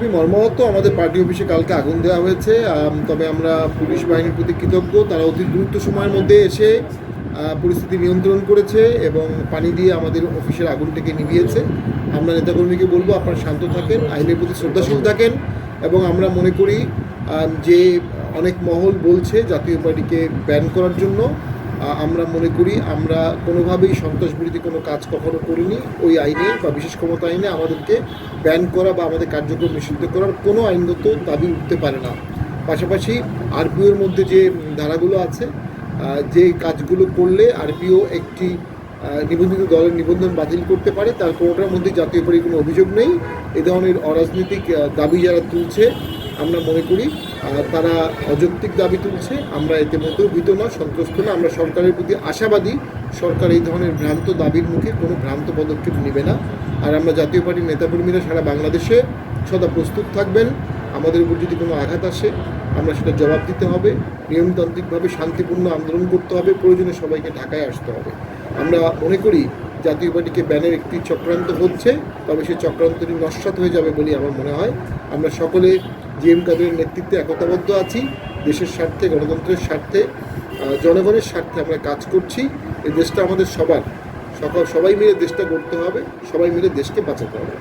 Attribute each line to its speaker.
Speaker 1: খুবই মর্মাহত। আমাদের পার্টি অফিসে কালকে আগুন দেওয়া হয়েছে। তবে আমরা পুলিশ বাহিনীর প্রতি কৃতজ্ঞ। তারা অতি দ্রুত সময়ের মধ্যে এসে পরিস্থিতি নিয়ন্ত্রণ করেছে এবং পানি দিয়ে আমাদের অফিসের আগুনটাকে নিভিয়েছে। আমরা নেতাকর্মীকে বলব, আপনারা শান্ত থাকেন, আইনের প্রতি শ্রদ্ধাশীল থাকেন এবং আমরা মনে করি যে অনেক মহল বলছে জাতীয় পার্টিকে ব্যান করার জন্য। আমরা মনে করি আমরা কোনোভাবেই সন্ত্রাস বিরোধী কোনো কাজ কখনো করিনি। ওই আইনে বা বিশেষ ক্ষমতা আইনে আমাদেরকে ব্যান করা বা আমাদের কার্যক্রম নিষিদ্ধ করার কোনো আইনগত দাবি উঠতে পারে না। পাশাপাশি আরপিওর মধ্যে যে ধারাগুলো আছে যে কাজগুলো করলে আরপিও একটি নিবন্ধিত দলের নিবন্ধন বাতিল করতে পারে, তার কোনোটার মধ্যে জাতীয় পার্টির কোনো অভিযোগ নেই। এ ধরনের অরাজনৈতিক দাবি যারা তুলছে আমরা মনে করি তারা অযৌক্তিক দাবি তুলছে, আমরা এতে মোটেও ভীত না সন্তুষ্ট না আমরা সরকারের প্রতি আশাবাদী। সরকার এই ধরনের ভ্রান্ত দাবির মুখে কোনো ভ্রান্ত পদক্ষেপ নেবে না। আর আমরা জাতীয় পার্টির নেতাকর্মীরা সারা বাংলাদেশে সদা প্রস্তুত থাকবেন। আমাদের উপর যদি কোনো আঘাত আসে, আমরা সেটা জবাব দিতে হবে। নিয়মতান্ত্রিকভাবে শান্তিপূর্ণ আন্দোলন করতে হবে। প্রয়োজনে সবাইকে ঢাকায় আসতে হবে। আমরা মনে করি জাতীয় পার্টিকে ব্যানের একটি চক্রান্ত হচ্ছে, তবে সেই চক্রান্তটি নস্বাত হয়ে যাবে বলে আমার মনে হয়। আমরা সকলে জি এম কাদের নেতৃত্বে একতাবদ্ধ আছি, দেশের স্বার্থে, গণতন্ত্রের স্বার্থে জনগণের স্বার্থে আমরা কাজ করছি। এই দেশটা আমাদের সবার। সকল সবাই মিলে দেশটা গড়তে হবে, সবাই মিলে দেশকে বাঁচাতে হবে।